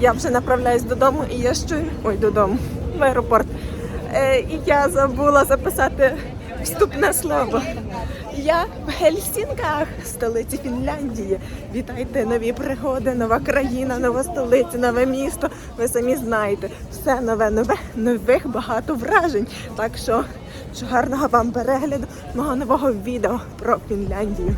Я вже направляюсь додому і я ще ой, додому в аеропорт. Е, і я забула записати вступне слово. Я в Гельсінках, столиці Фінляндії. Вітайте нові пригоди, нова країна, нова столиця, нове місто. Ви самі знаєте, все нове, нове, нових багато вражень. Так що, що гарного вам перегляду мого нового відео про Фінляндію.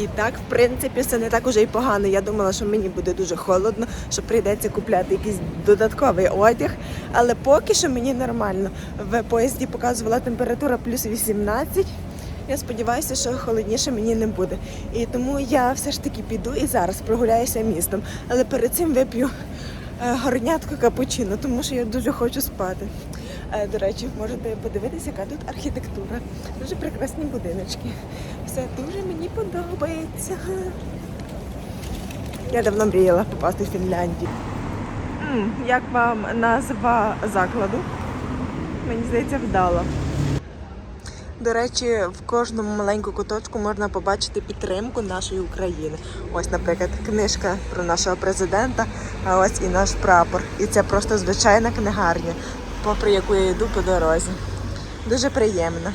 І так, в принципі, це не так уже й погано. Я думала, що мені буде дуже холодно, що прийдеться купляти якийсь додатковий одяг. Але поки що мені нормально. В поїзді показувала температура плюс 18. Я сподіваюся, що холодніше мені не буде. І тому я все ж таки піду і зараз прогуляюся містом. Але перед цим вип'ю е, горнятку капучино, тому що я дуже хочу спати. Е, До речі, можете подивитися, яка тут архітектура. Дуже прекрасні будиночки. Все дуже мені подобається. Я давно мріяла попасти в Фінляндію. Як вам назва закладу? Мені здається, вдала. До речі, в кожному маленькому куточку можна побачити підтримку нашої України. Ось, наприклад, книжка про нашого президента, а ось і наш прапор. І це просто звичайна книгарня, попри яку я йду по дорозі. Дуже приємно.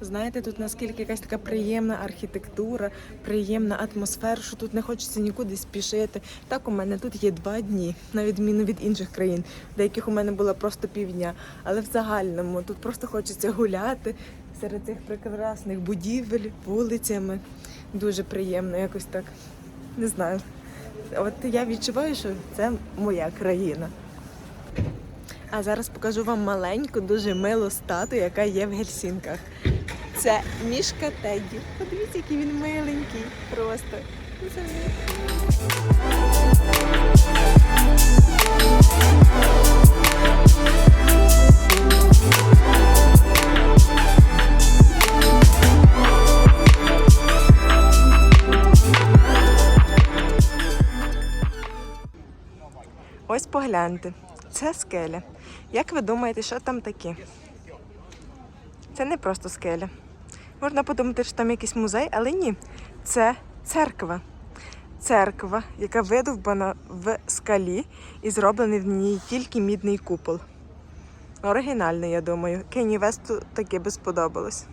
Знаєте, тут наскільки якась така приємна архітектура, приємна атмосфера, що тут не хочеться нікуди спішити. Так у мене тут є два дні, на відміну від інших країн, деяких у мене було просто півдня. Але в загальному тут просто хочеться гуляти серед цих прекрасних будівель, вулицями. Дуже приємно, якось так. Не знаю. От я відчуваю, що це моя країна. А зараз покажу вам маленьку, дуже милу статую, яка є в Гельсінках. Це мішка Тедді. Подивіться, який він миленький. Просто. Ну, Це Ось погляньте. Це скеля. Як ви думаєте, що там таке? Це не просто скеля. Можна подумати, що там якийсь музей, але ні. Це церква. Церква, яка видовбана в скалі і зроблений в ній тільки мідний купол. Оригінальний, я думаю. Кені Весту таке би сподобалось.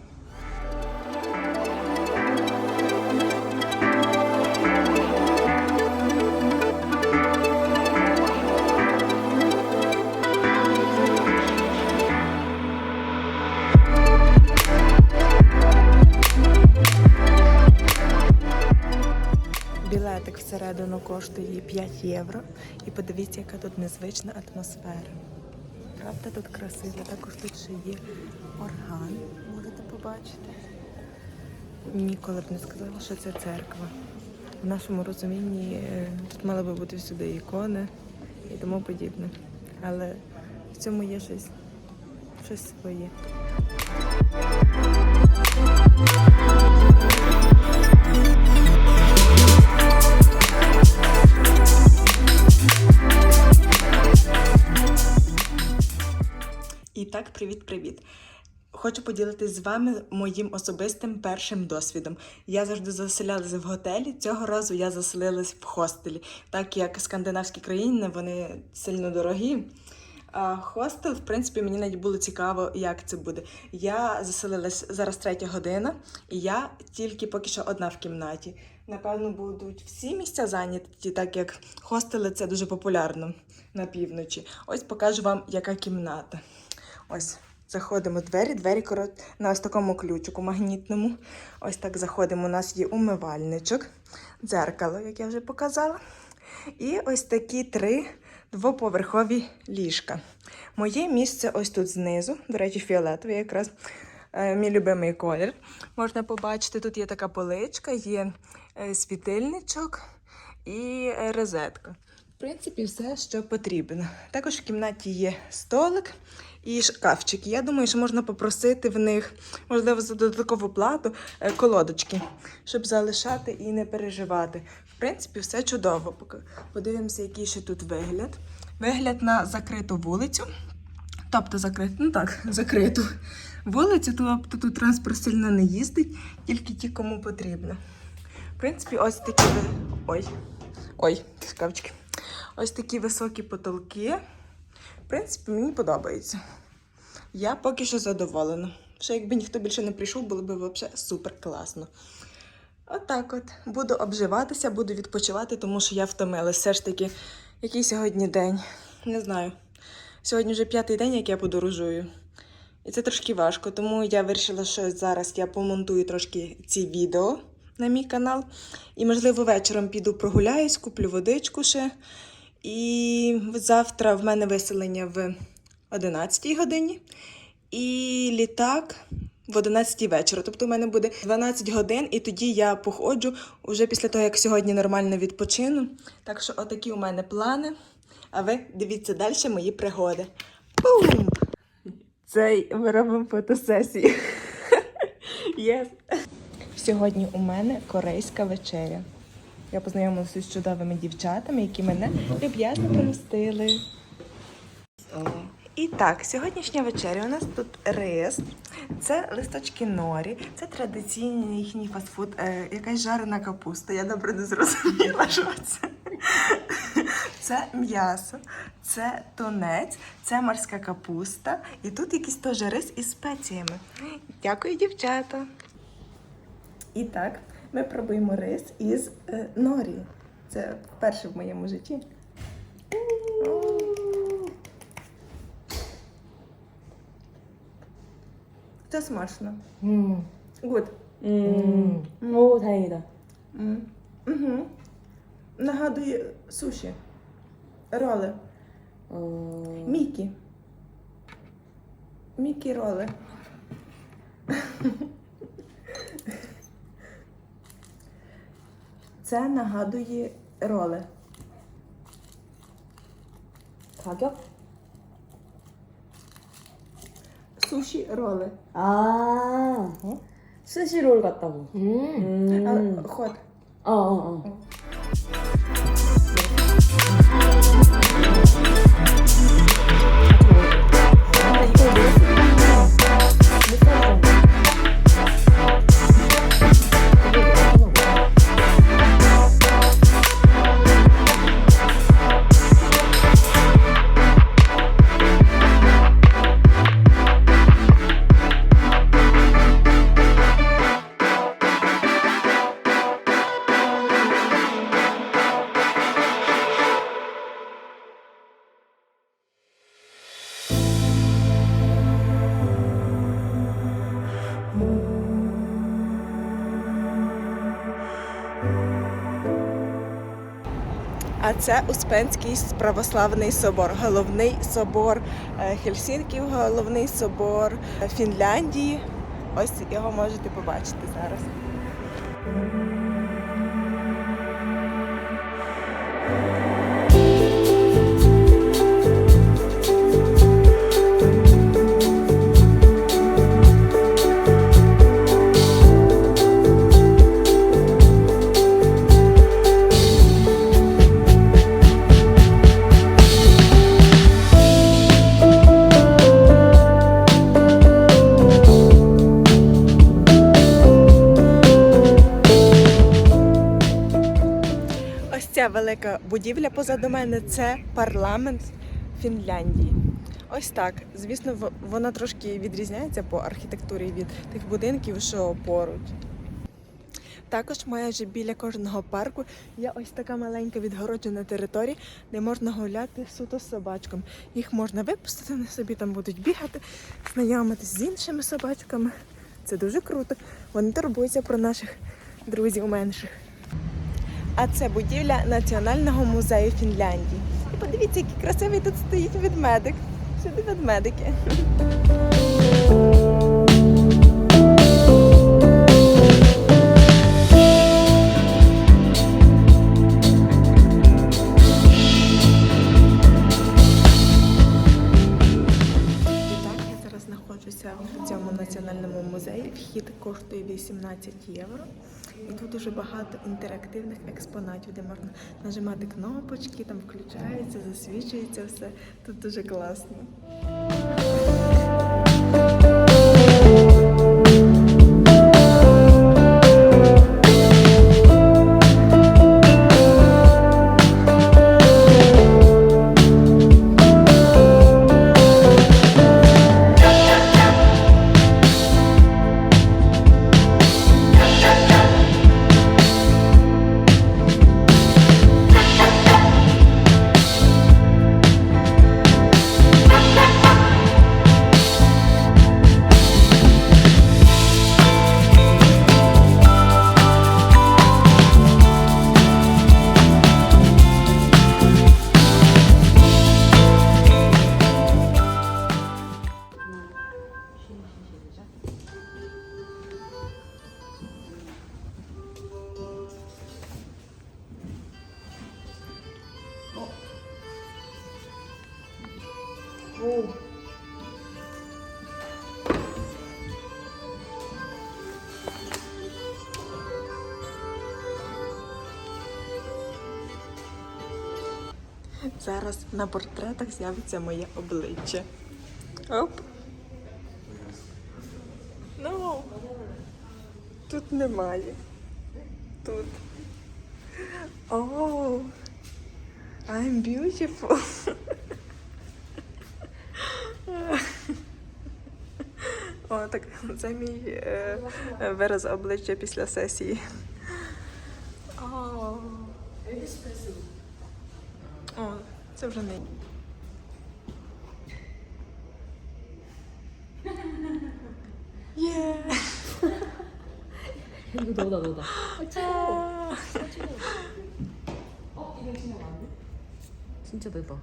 Всередину коштує 5 євро. І подивіться, яка тут незвична атмосфера. Правда, тут красиво. Також тут ще є орган, можете побачити. Ніколи б не сказала, що це церква. В нашому розумінні е, тут мали би бути всюди ікони і тому подібне. Але в цьому є щось, щось своє. І так, привіт-привіт. Хочу поділитися з вами моїм особистим першим досвідом. Я завжди заселялася в готелі. Цього разу я заселилась в хостелі, так як скандинавські країни вони сильно дорогі. А хостел, в принципі, мені навіть було цікаво, як це буде. Я заселилась зараз третя година, і я тільки поки що одна в кімнаті. Напевно, будуть всі місця зайняті, так як хостели це дуже популярно на півночі. Ось покажу вам, яка кімната. Ось заходимо в двері, двері на ось такому ключику магнітному. Ось так заходимо. У нас є умивальничок, дзеркало, як я вже показала. І ось такі три двоповерхові ліжка. Моє місце ось тут знизу, до речі, фіолетове якраз. е, мій любимий колір. Можна побачити, тут є така поличка, є е, світильничок і е, розетка. В принципі, все, що потрібно. Також в кімнаті є столик і шкафчик. Я думаю, що можна попросити в них, можливо, за додаткову плату е, колодочки, щоб залишати і не переживати. В принципі, все чудово. Подивимося, який ще тут вигляд. Вигляд на закриту вулицю. Тобто закриту, ну так, закриту вулицю, тобто тут транспорт сильно не їздить, тільки ті, кому потрібно. В принципі, ось такі ой, ой, шкафчики. Ось такі високі потолки. Принципі, мені подобається. Я поки що задоволена. Ще якби ніхто більше не прийшов, було б взагалі супер класно. Отак от. Буду обживатися, буду відпочивати, тому що я втомилась. Все ж таки, який сьогодні день? Не знаю. Сьогодні вже п'ятий день, як я подорожую. І це трошки важко, тому я вирішила, що зараз я помонтую трошки ці відео на мій канал. І, можливо, вечором піду прогуляюсь, куплю водичку ще. І завтра в мене виселення в 11 годині. І літак в 11 вечора. Тобто, у мене буде 12 годин, і тоді я походжу уже після того, як сьогодні нормально відпочину. Так що, отакі у мене плани. А ви дивіться далі мої пригоди. Бум! Цей ми робимо фотосесію. Yes. Сьогодні у мене корейська вечеря. Я познайомилася з чудовими дівчатами, які мене люб'язно помістили. І так, сьогоднішня вечеря у нас тут рис, це листочки норі, це традиційний їхній фастфуд, е, якась жарена капуста. Я добре не зрозуміла, що це. Це м'ясо, це тунець, це морська капуста. І тут якийсь теж рис із спеціями. Дякую, дівчата. І так, ми пробуємо рис із е, норі. Це вперше в моєму житті. Це смачно. 음. Гуд. 음. 오, 다행이다. Угу. Нагадує суші. Роли. 어. Мікі. Мікі роли. Це нагадує роли. 가격? Суші роли. 아. 어? 스시롤 같다고. 음. А, ход. 어, 어, 어. А це Успенський православний собор, головний собор е, Хельсінків, головний собор е, Фінляндії. Ось його можете побачити зараз. Велика будівля позаду мене це парламент Фінляндії. Ось так. Звісно, вона трошки відрізняється по архітектурі від тих будинків, що поруч. Також майже біля кожного парку є ось така маленька відгороджена територія, де можна гуляти суто з собачком. Їх можна випустити, вони собі там будуть бігати, знайомитись з іншими собачками. Це дуже круто. Вони турбуються про наших друзів менших. А це будівля Національного музею Фінляндії. І подивіться, який красивий тут стоїть відмедик. Сюди ведмедики. В цьому національному музеї вхід коштує 18 євро. І тут дуже багато інтерактивних експонатів, де можна нажимати кнопочки, там включається, засвічується все. Тут дуже класно. Зараз на портретах з'явиться моє обличчя. Оп. Ну, тут немає. Тут. О, I'm beautiful. О, так це мій е, е, вираз обличчя після сесії. О. О, це вже не. Є. 이거 너다 너다. 아. 진짜 너다.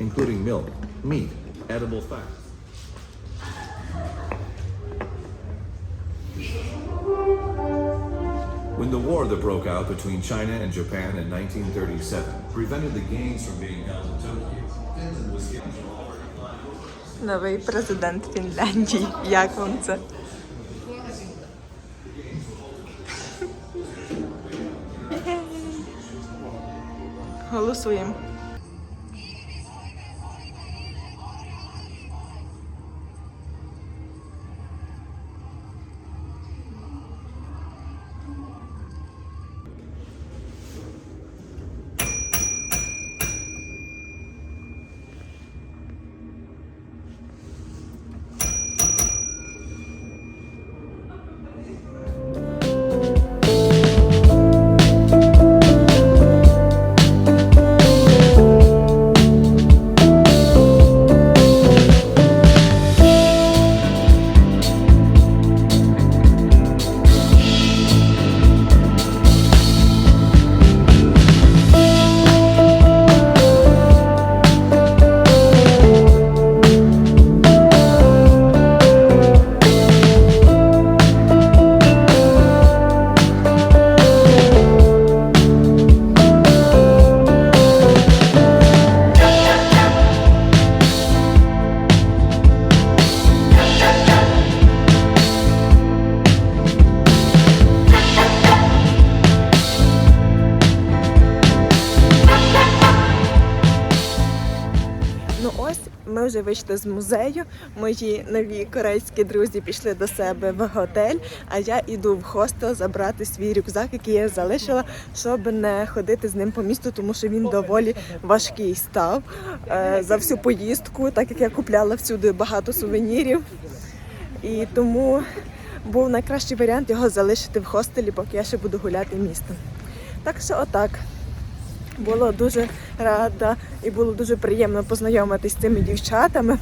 including milk, meat, edible fats. When the war that broke out between China and Japan in 1937 prevented the games from being held in Tokyo, Finland was given Новий президент Фінляндії. Як вам це? Голосуємо. Ми вже вийшли з музею. Мої нові корейські друзі пішли до себе в готель. А я іду в хостел забрати свій рюкзак, який я залишила, щоб не ходити з ним по місту, тому що він доволі важкий став е, за всю поїздку, так як я купляла всюди багато сувенірів. І тому був найкращий варіант його залишити в хостелі, поки я ще буду гуляти містом. Так що отак. Було дуже рада і було дуже приємно познайомитись з цими дівчатами.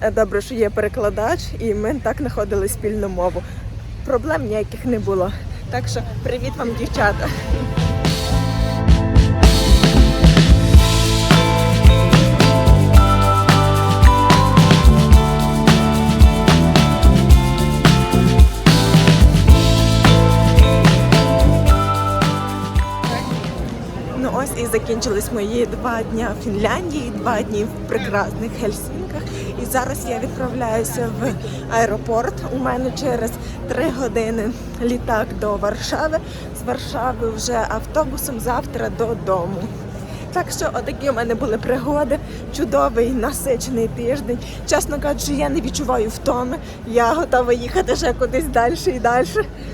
Е, Добре, що є перекладач, і ми так знаходили спільну мову. Проблем ніяких не було. Так що привіт вам, дівчата. І закінчились мої два дні в Фінляндії, два дні в прекрасних Хельсінках. І зараз я відправляюся в аеропорт. У мене через три години літак до Варшави. З Варшави вже автобусом завтра додому. Так що отакі у мене були пригоди, чудовий насичений тиждень. Чесно кажучи, я не відчуваю втоми. Я готова їхати ще кудись далі і далі.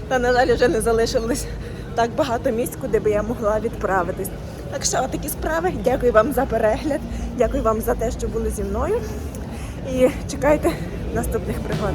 Та на жаль, вже не залишилось так багато місць, куди би я могла відправитись. Так що отакі справи. Дякую вам за перегляд. Дякую вам за те, що були зі мною. І чекайте наступних пригод.